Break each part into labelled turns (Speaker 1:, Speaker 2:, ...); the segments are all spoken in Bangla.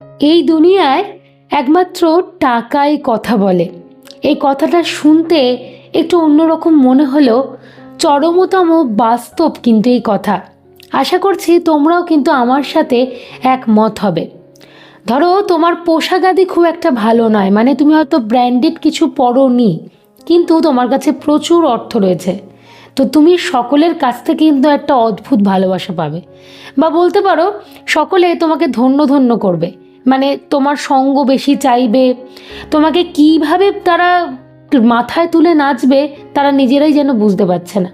Speaker 1: এই দুনিয়ায় একমাত্র টাকাই কথা বলে। এই কথাটা শুনতে একটু অন্যরকম মনে হলেও চরমতম বাস্তব কিন্তু এই কথা। আশা করছি তোমরাও কিন্তু আমার সাথে একমত হবে। ধরো তোমার পোশাক আদি খুব একটা ভালো নয় মানে তুমি হয়তো ব্র্যান্ডেড কিছু পরো নি কিন্তু তোমার কাছে প্রচুর অর্থ রয়েছে। তো তুমি সকলের কাছ থেকে কিন্তু একটা অদ্ভুত ভালোবাসা পাবে। বা বলতে পারো, সকলে তোমাকে ধন্য ধন্য করবে। মানে তোমার সঙ্গ বেশি চাইবে, তোমাকে কীভাবে তারা মাথায় তুলে নাচবে, তারা নিজেরাই যেন বুঝতে পারছে না।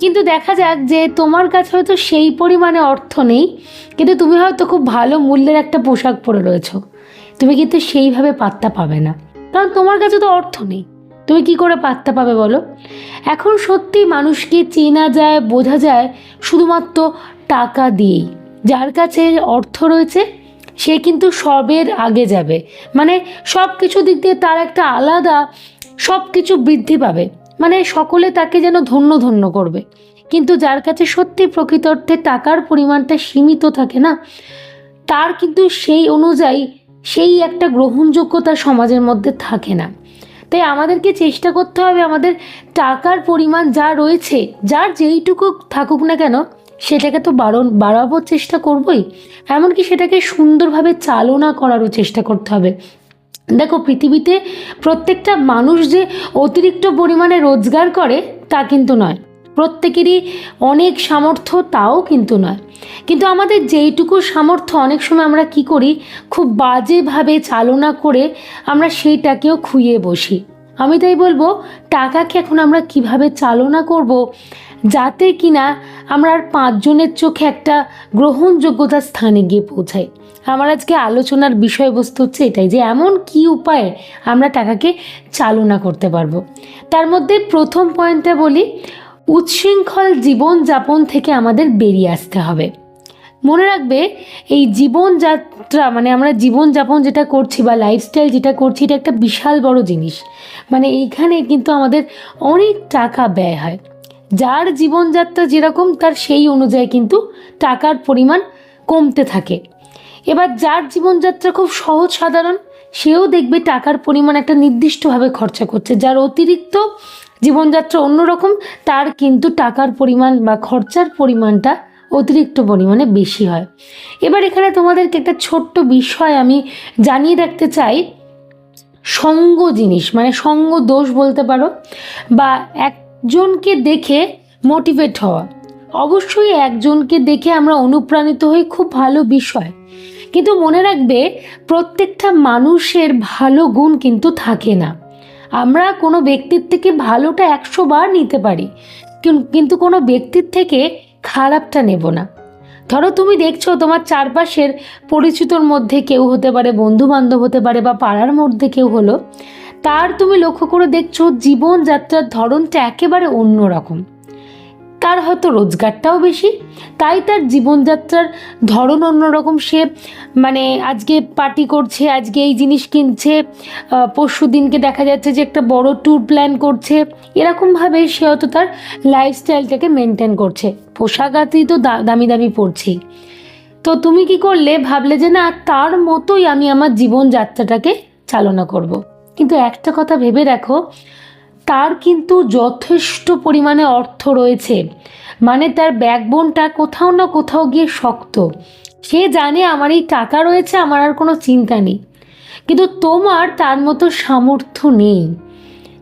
Speaker 1: কিন্তু দেখা যাক যে তোমার কাছে হয়তো সেই পরিমাণে অর্থ নেই, কিন্তু তুমি হয়তো খুব ভালো মূল্যের একটা পোশাক পরে রয়েছো। তুমি কিন্তু সেইভাবে পাত্তা পাবে না। কারণ তোমার কাছে তো অর্থ নেই। তুমি কি করে পাত্তা পাবে বলো? এখন সত্যি মানুষকে চেনা যায়, বোঝা যায় শুধুমাত্র টাকা দিয়েই। যার কাছে অর্থ রয়েছে সে কিন্তু সবের আগে যাবে। মানে সব কিছু দিক দিয়ে তার একটা আলাদা সব কিছু বৃদ্ধি পাবে। মানে সকলে তাকে যেন ধন্য ধন্য করবে। কিন্তু যার কাছে সত্যি প্রকৃত অর্থে টাকার পরিমাণটা সীমিত থাকে না, তার কিন্তু সেই অনুযায়ী সেই একটা গ্রহণযোগ্যতা সমাজের মধ্যে থাকে না। তাই আমাদেরকে চেষ্টা করতে হবে আমাদের টাকার পরিমাণ যা রয়েছে, যার যেইটুকু থাকুক না কেন সেটাকে তো বাড়ন বাড়াবার চেষ্টা করবই। এমনকি সেটাকে সুন্দরভাবে চালনা করারও চেষ্টা করতে হবে। দেখো, পৃথিবীতে প্রত্যেকটা মানুষ যে অতিরিক্ত পরিমাণে রোজগার করে, তা কিন্তু নয়। প্রত্যেকেরই অনেক সামর্থ্য, তাও কিন্তু নয়। কিন্তু আমাদের যেইটুকু সামর্থ্য, অনেক সময় আমরা কি করি, খুব বাজেভাবে চালনা করে আমরা সেইটাকেও খুইয়ে বসি। আমি তাই বলব, টাকাকে এখন আমরা কীভাবে চালনা করব, যাতে কিনা আমরা আর পাঁচজনের চোখে একটা গ্রহণযোগ্যতার স্থানে গিয়ে পৌঁছাই। আমার আজকে আলোচনার বিষয়বস্তু হচ্ছে এটাই যে এমন কি উপায়ে আমরা টাকাকে চালনা করতে পারব। তার মধ্যে প্রথম পয়েন্টটা বলি উচ্ছৃঙ্খল জীবনযাপন থেকে আমাদের বেরিয়ে আসতে হবে। মনে রাখবে, এই জীবনযাত্রা মানে আমরা জীবনযাপন যেটা করছি বা লাইফস্টাইল যেটা করছি এটা একটা বিশাল বড় জিনিস। মানে এইখানে কিন্তু আমাদের অনেক টাকা ব্যয় হয়। যার জীবনযাত্রা যেরকম, তার সেই অনুযায়ী কিন্তু টাকার পরিমাণ কমতে থাকে। এবার যার জীবনযাত্রা খুব সহজ সাধারণ, সেও দেখবে টাকার পরিমাণ একটা নির্দিষ্টভাবে খরচা করছে। যার অতিরিক্ত জীবনযাত্রা অন্যরকম, তার কিন্তু টাকার পরিমাণ বা খরচার পরিমাণটা অতিরিক্ত পরিমাণে বেশি হয়। এবার এখানে তোমাদেরকে একটা ছোট্ট বিষয় আমি জানিয়ে রাখতে চাই। সঙ্গ জিনিস মানে সঙ্গ দোষ বলতে পারো, বা একজনকে দেখে মোটিভেট হওয়া। অবশ্যই একজনকে দেখে আমরা অনুপ্রাণিত হই, খুব ভালো বিষয়। কিন্তু মনে রাখবে, প্রত্যেকটা মানুষের ভালো গুণ কিন্তু থাকে না। আমরা কোনো ব্যক্তির থেকে ভালোটা একশো বার নিতে পারি কিন্তু কোনো ব্যক্তির থেকে খারাপটা নেব না। ধরো তুমি দেখছ তোমার চারপাশের পরিচিতর মধ্যে কেউ হতে পারে বন্ধু বান্ধব হতে পারে বা পাড়ার মধ্যে কেউ হলো তার তুমি লক্ষ্য করে দেখছ জীবনযাত্রার ধরনটা একেবারে অন্যরকম। তার হয়তো রোজগারটাও বেশি, তাই তার জীবনযাত্রার ধরন অন্যরকম। সে মানে আজকে পার্টি করছে, আজকে এই জিনিস কিনছে পরশু দিনকে দেখা যাচ্ছে যে একটা বড় ট্যুর প্ল্যান করছে। এরকমভাবে সে হয়তো তার লাইফস্টাইলটাকে মেনটেন করছে। পোশাক আতেই তো দামি দামি পড়ছেই তো তুমি কি করলে? ভাবলে যে না, তার মতোই আমি আমার জীবনযাত্রাটাকে চালনা করব। কিন্তু একটা কথা ভেবে রাখো তার কিন্তু যথেষ্ট পরিমাণে অর্থ রয়েছে। মানে তার ব্যাকবোনটা কোথাও না কোথাও গিয়ে শক্ত। সে জানে আমার এই টাকা রয়েছে, আমার আর কোনো চিন্তা নেই। কিন্তু তোমার তার মতো সামর্থ্য নেই।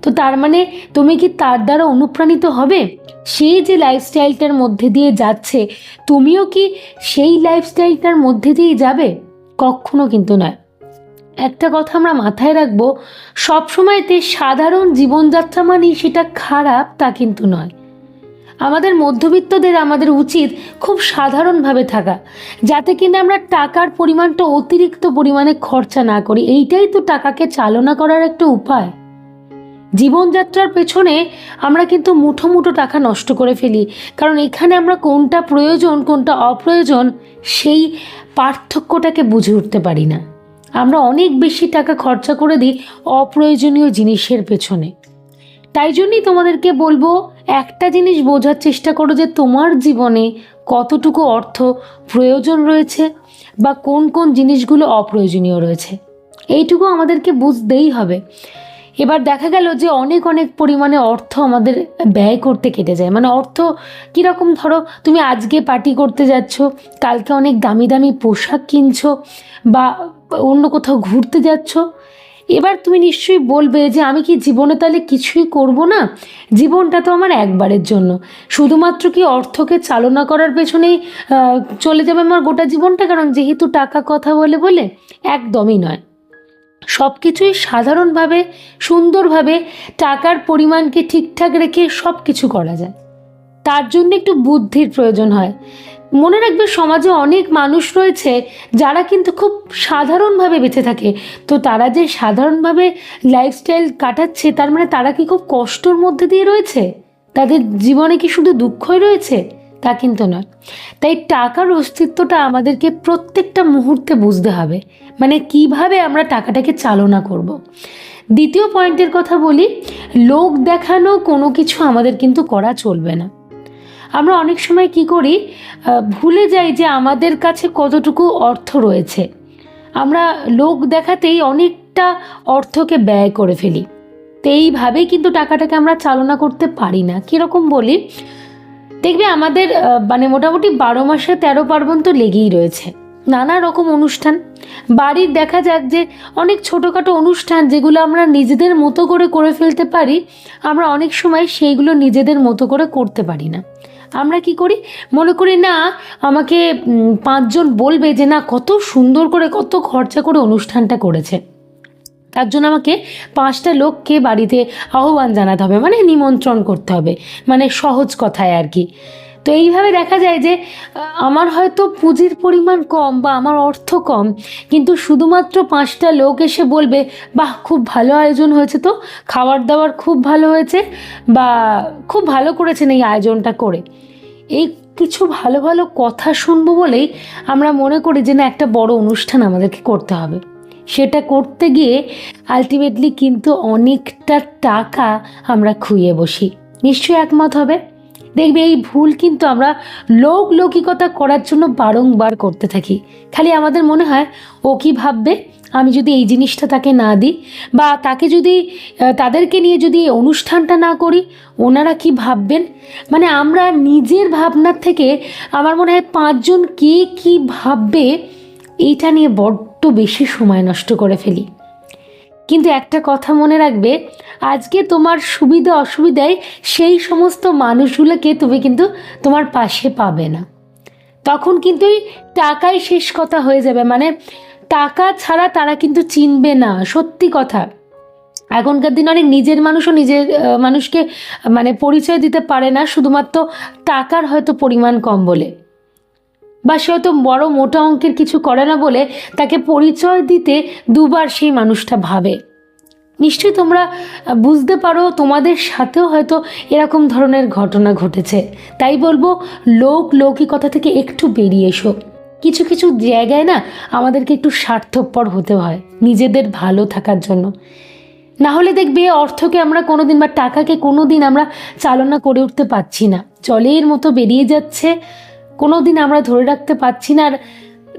Speaker 1: তো তার মানে তুমি কি তার দ্বারা অনুপ্রাণিত হবে? সে যে লাইফস্টাইলটার মধ্যে দিয়ে যাচ্ছে, তুমিও কি সেই লাইফস্টাইলটার মধ্যে দিয়ে যাবে? কখনো কিন্তু নয়। একটা কথা আমরা মাথায় রাখব সবসময়তে সাধারণ জীবনযাত্রা মানেই সেটা খারাপ তা কিন্তু নয়। আমাদের মধ্যবিত্তদের আমাদের উচিত খুব সাধারণভাবে থাকা, যাতে কিনা আমরা টাকার পরিমাণটা অতিরিক্ত পরিমাণে খরচা না করি। এইটাই তো টাকাকে চালনা করার একটা উপায়। জীবনযাত্রার পেছনে আমরা কিন্তু মুঠো মুঠো টাকা নষ্ট করে ফেলি, কারণ এখানে আমরা কোনটা প্রয়োজন, কোনটা অপ্রয়োজন, সেই পার্থক্যটাকে বুঝে উঠতে পারি না। আমরা অনেক বেশি টাকা খরচা করে দিই অপ্রয়োজনীয় জিনিসের পেছনে। তাই জন্যই তোমাদেরকে বলব, একটা জিনিস বোঝার চেষ্টা করো যে তোমার জীবনে কতটুকু অর্থ প্রয়োজন রয়েছে বা কোন কোন জিনিসগুলো অপ্রয়োজনীয় রয়েছে। এইটুকু আমাদেরকে বুঝতেই হবে। এবার দেখা গেল যে অনেক অনেক পরিমাণে অর্থ আমাদের ব্যয় করতে কেটে যায়। মানে অর্থ কীরকম? ধরো, তুমি আজকে পার্টি করতে যাচ্ছ, কালকে অনেক দামি দামি পোশাক কিনছো বা অন্য কোথাও ঘুরতে যাচ্ছ। এবার তুমি নিশ্চয়ই বলবে যে আমি কি জীবনে তাহলে কিছুই করব না? জীবনটা তো আমার একবারের জন্য। শুধুমাত্র কি অর্থকে চালনা করার পেছনেই চলে যাবে আমার গোটা জীবনটা? কারণ যেহেতু টাকা কথা বলে বলে, একদমই নয়। সব কিছুই সাধারণভাবে, সুন্দরভাবে টাকার পরিমাণকে ঠিকঠাক রেখে সব কিছু করা যায়। তার জন্য একটু বুদ্ধির প্রয়োজন হয়। মনে রাখবে, সমাজে অনেক মানুষ রয়েছে যারা কিন্তু খুব সাধারণভাবে বেঁচে থাকে। তো তারা যে সাধারণভাবে লাইফস্টাইল কাটাচ্ছে, তার মানে তারা কি খুব কষ্টর মধ্যে দিয়ে রয়েছে? তাদের জীবনে কি শুধু দুঃখই রয়েছে? তা কিন্তু নয়। তাই টাকার অস্তিত্বটা আমাদেরকে প্রত্যেকটা মুহূর্তে বুঝতে হবে। মানে কীভাবে আমরা টাকাটাকে চালনা করব। দ্বিতীয় পয়েন্টের কথা বলি, লোক দেখানো কোনো কিছু আমাদের কিন্তু করা চলবে না। আমরা অনেক সময় কি করি ভুলে যাই যে আমাদের কাছে কতটুকু অর্থ রয়েছে। আমরা লোক দেখাতেই অনেকটা অর্থকে ব্যয় করে ফেলি। তো এইভাবেই কিন্তু টাকাটাকে আমরা চালনা করতে পারি না। কীরকম বলি দেখবে আমাদের মানে মোটামুটি বারো মাসে তেরো পার্বণ তো লেগেই রয়েছে। নানা রকম অনুষ্ঠান। বাড়ির দেখা যাক যে অনেক ছোটোখাটো অনুষ্ঠান যেগুলো আমরা নিজেদের মতো করে করে ফেলতে পারি, আমরা অনেক সময় সেইগুলো নিজেদের মতো করে করতে পারি না। আমরা কি করি? মনে করি, না, আমাকে পাঁচজন বলবে যে, না, কত সুন্দর করে, কত খরচা করে অনুষ্ঠানটা করেছে। তার জন্য আমাকে পাঁচটা লোককে বাড়িতে আহ্বান জানাতে হবে মানে নিমন্ত্রণ করতে হবে মানে সহজ কথায় আর কি। তো এইভাবে দেখা যায় যে আমার হয়তো পুঁজির পরিমাণ কম বা আমার অর্থ কম, কিন্তু শুধুমাত্র পাঁচটা লোক এসে বলবে, বাহ, খুব ভালো আয়োজন হয়েছে তো, খাবার দাবার খুব ভালো হয়েছে, বা খুব ভালো করেছেন এই আয়োজনটা করে। এই কিছু ভালো ভালো কথা শুনব বলেই আমরা মনে করি যে, না, একটা বড় অনুষ্ঠান আমাদেরকে করতে হবে। সেটা করতে গিয়ে আলটিমেটলি কিন্তু অনেকটা টাকা আমরা খুইয়ে বসি। নিশ্চয়ই একমত হবে। দেখবে এই ভুল কিন্তু আমরা লোক লৌকিকতা করার জন্য বারংবার করতে থাকি। খালি আমাদের মনে হয়, ও কি ভাববে? আমি যদি এই জিনিসটা তাকে না দিই বা তাকে যদি তাদেরকে নিয়ে যদি এই অনুষ্ঠানটা না করি, ওনারা কি ভাববেন? মানে আমরা নিজের ভাবনার থেকে আমার মনে হয় পাঁচজন কে কি ভাববে, এইটা নিয়ে বড্ড বেশি সময় নষ্ট করে ফেলি। কিন্তু একটা কথা মনে রাখবে, আজকে তোমার সুবিধা অসুবিধায় সেই সমস্ত মানুষগুলোকে তুমি কিন্তু তোমার পাশে পাবে না। তখন কিন্তু টাকাই শেষ কথা হয়ে যাবে। মানে টাকা ছাড়া তারা কিন্তু চিনবে না, সত্যি কথা। এখনকার দিনে অনেক নিজের মানুষও নিজের মানুষকে মানে পরিচয় দিতে পারে না, শুধুমাত্র টাকার হয়তো পরিমাণ কম বলে। বা সে হয়তো বড় মোটা অঙ্কের কিছু করে না বলে তাকে পরিচয় দিতে দুবার সেই মানুষটা ভাবে। নিশ্চয়ই তোমরা বুঝতে পারো তোমাদের সাথেও হয়তো এরকম ধরনের ঘটনা ঘটেছে। তাই বলব, লোক লৌকিকতা থেকে একটু বেরিয়ে এসো। কিছু কিছু জায়গায় না আমাদেরকে একটু স্বার্থপর হতে হয়, নিজেদের ভালো থাকার জন্য। না হলে দেখবে অর্থকে আমরা কোনোদিন বা টাকাকে কোনো দিন আমরা চালনা করে উঠতে পারছি না। জলের মতো বেরিয়ে যাচ্ছে কোনোদিন আমরা ধরে রাখতে পারছি না। আর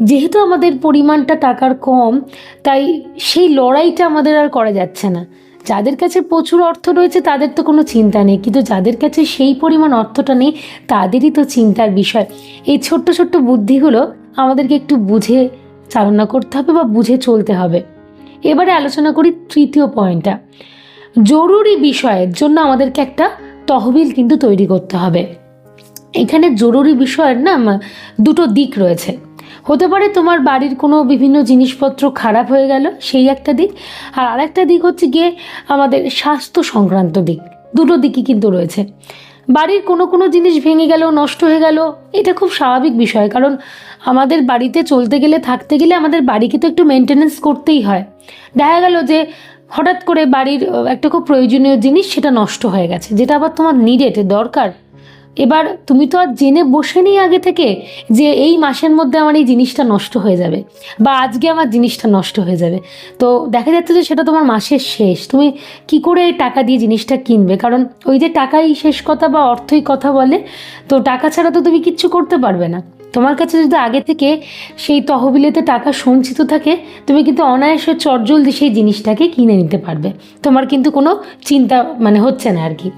Speaker 1: যেহেতু আমাদের পরিমাণটা টাকার কম, তাই সেই লড়াইটা আমাদের আর করা যাচ্ছে না। যাদের কাছে প্রচুর অর্থ রয়েছে, তাদের তো কোনো চিন্তা নেই। কিন্তু যাদের কাছে সেই পরিমাণ অর্থটা নেই, তাদেরই তো চিন্তার বিষয়। এই ছোট্ট ছোট্ট বুদ্ধিগুলো আমাদেরকে একটু বুঝে চালনা করতে হবে বা বুঝে চলতে হবে। এবারে আলোচনা করি তৃতীয় পয়েন্টটা। জরুরি বিষয়ের জন্য আমাদেরকে একটা তহবিল কিন্তু তৈরি করতে হবে। এখানে জরুরি বিষয়ের না দুটো দিক রয়েছে। হতে পারে তোমার বাড়ির কোনো বিভিন্ন জিনিসপত্র খারাপ হয়ে গেল, সেই একটা দিক। আর আরেকটা দিক হচ্ছে গিয়ে আমাদের স্বাস্থ্য সংক্রান্ত দিক, দুটো দিকই কিন্তু রয়েছে। বাড়ির কোনো কোনো জিনিস ভেঙে গেল, নষ্ট হয়ে গেল, এটা খুব স্বাভাবিক বিষয়। কারণ আমাদের বাড়িতে চলতে গেলে, থাকতে গেলে আমাদের বাড়িকে তো একটু মেনটেনেন্স করতেই হয়। দেখা গেল যে হঠাৎ করে বাড়ির, একটা খুব প্রয়োজনীয় জিনিস, সেটা নষ্ট হয়ে গেছে, যেটা আবার তোমার নিডেড দরকার। এবার তুমি তো আর জেনে বসে নেই আগে থেকে যে এই মাসের মধ্যে আমার এই জিনিসটা নষ্ট হয়ে যাবে বা আজকে আমার জিনিসটা নষ্ট হয়ে যাবে। তো দেখা যাচ্ছে যে সেটা তোমার মাসের শেষ। তুমি কি করে টাকা দিয়ে জিনিসটা কিনবে? কারণ ওই যে টাকাই শেষ কথা বা অর্থই কথা বলে, তো টাকা ছাড়া তো তুমি কিচ্ছু করতে পারবে না। তোমার কাছে যদি আগে থেকে সেই তহবিলেতে টাকা সঞ্চিত থাকে, তুমি কিন্তু অনায়াসে চটজলদি সেই জিনিসটাকে কিনে নিতে পারবে। তোমার কিন্তু কোনো চিন্তা মানে হচ্ছে না আর কি।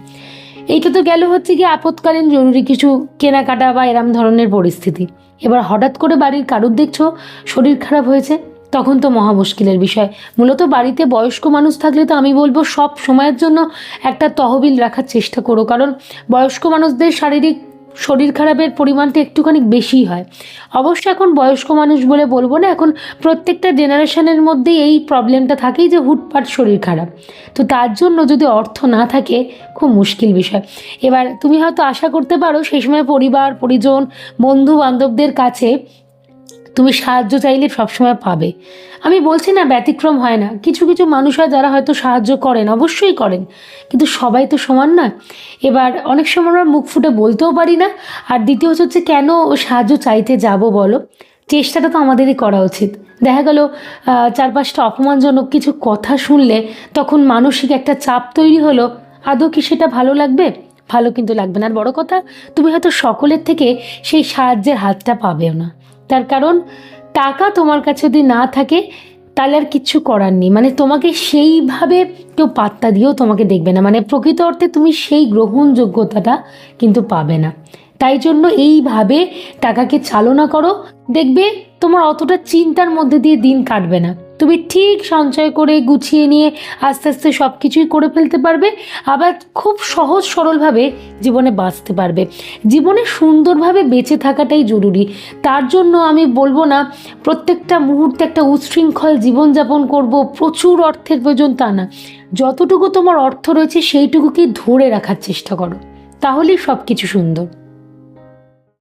Speaker 1: এইটা তো গেল হচ্ছে কি আপৎকালীন জরুরি কিছু কেনাকাটা বা এরম ধরনের পরিস্থিতি। এবার হঠাৎ করে বাড়ির কারুর দেখছ শরীর খারাপ হয়েছে? তখন তো মহা মুশকিলের বিষয়। মূলত বাড়িতে বয়স্ক মানুষ থাকলে তো আমি বলব সব সময়ের জন্য একটা তহবিল রাখার চেষ্টা করো। কারণ বয়স্ক মানুষদের শারীরিক শরীর খারাপের পরিমাণটা একটুখানি বেশি হয়। অবশ্য এখন বয়স্ক মানুষ বলে বলব না, এখন প্রত্যেকটা জেনারেশনের মধ্যেই এই প্রবলেমটা থাকেই যে হুটপাট শরীর খারাপ। তো তার জন্য যদি অর্থ না থাকে, খুব মুশকিল বিষয়। এবার তুমি হয়তো আশা করতে পারো, সেই সময় পরিবার, পরিজন বন্ধু বান্ধবদের কাছে তুমি সাহায্য চাইলে সবসময় পাবে। আমি বলছি না ব্যতিক্রম হয় না। কিছু কিছু মানুষ হয় যারা হয়তো সাহায্য করেন, অবশ্যই করেন। কিন্তু সবাই তো সমান না। এবার অনেক সময় আমরা মুখ ফুটে বলতেও পারি না। আর দ্বিতীয় হচ্ছে কেন সাহায্য চাইতে যাব বলো? চেষ্টাটা তো আমাদেরই করা উচিত। দেখা গেল চার পাঁচটা অপমানজনক কিছু কথা শুনলে তখন মানসিক একটা চাপ তৈরি হলো। আদৌ কি সেটা ভালো লাগবে? ভালো কিন্তু লাগবে না। আর বড় কথা, তুমি হয়তো সকলের থেকে সেই সাহায্যের হাতটা পাবেও না। তার কারণ, টাকা তোমার কাছে যদি না থাকে, তাহলে আর কিচ্ছু করার নেই। মানে তোমাকে সেইভাবে কেউ পাত্তা দিয়েও তোমাকে দেখবে না। মানে প্রকৃত অর্থে তুমি সেই গ্রহণযোগ্যতাটা কিন্তু পাবে না। তাই জন্য এইভাবে টাকাকে চালনা করো। দেখবে তোমার অতটা চিন্তার মধ্যে দিয়ে দিন কাটবে না। তুমি ঠিক সঞ্চয় করে গুছিয়ে নিয়ে আস্তে আস্তে সব কিছুই করে ফেলতে পারবে, আবার খুব সহজ সরলভাবে জীবনে বাঁচতে পারবে। জীবনে সুন্দরভাবে বেঁচে থাকাটাই জরুরি। তার জন্য আমি বলব না, প্রত্যেকটা মুহূর্তে একটা উচ্ছৃঙ্খল জীবনযাপন করব, প্রচুর অর্থের প্রয়োজন তা না। যতটুকু তোমার অর্থ রয়েছে সেইটুকুকেই ধরে রাখার চেষ্টা করো। তাহলেই সব কিছু সুন্দর।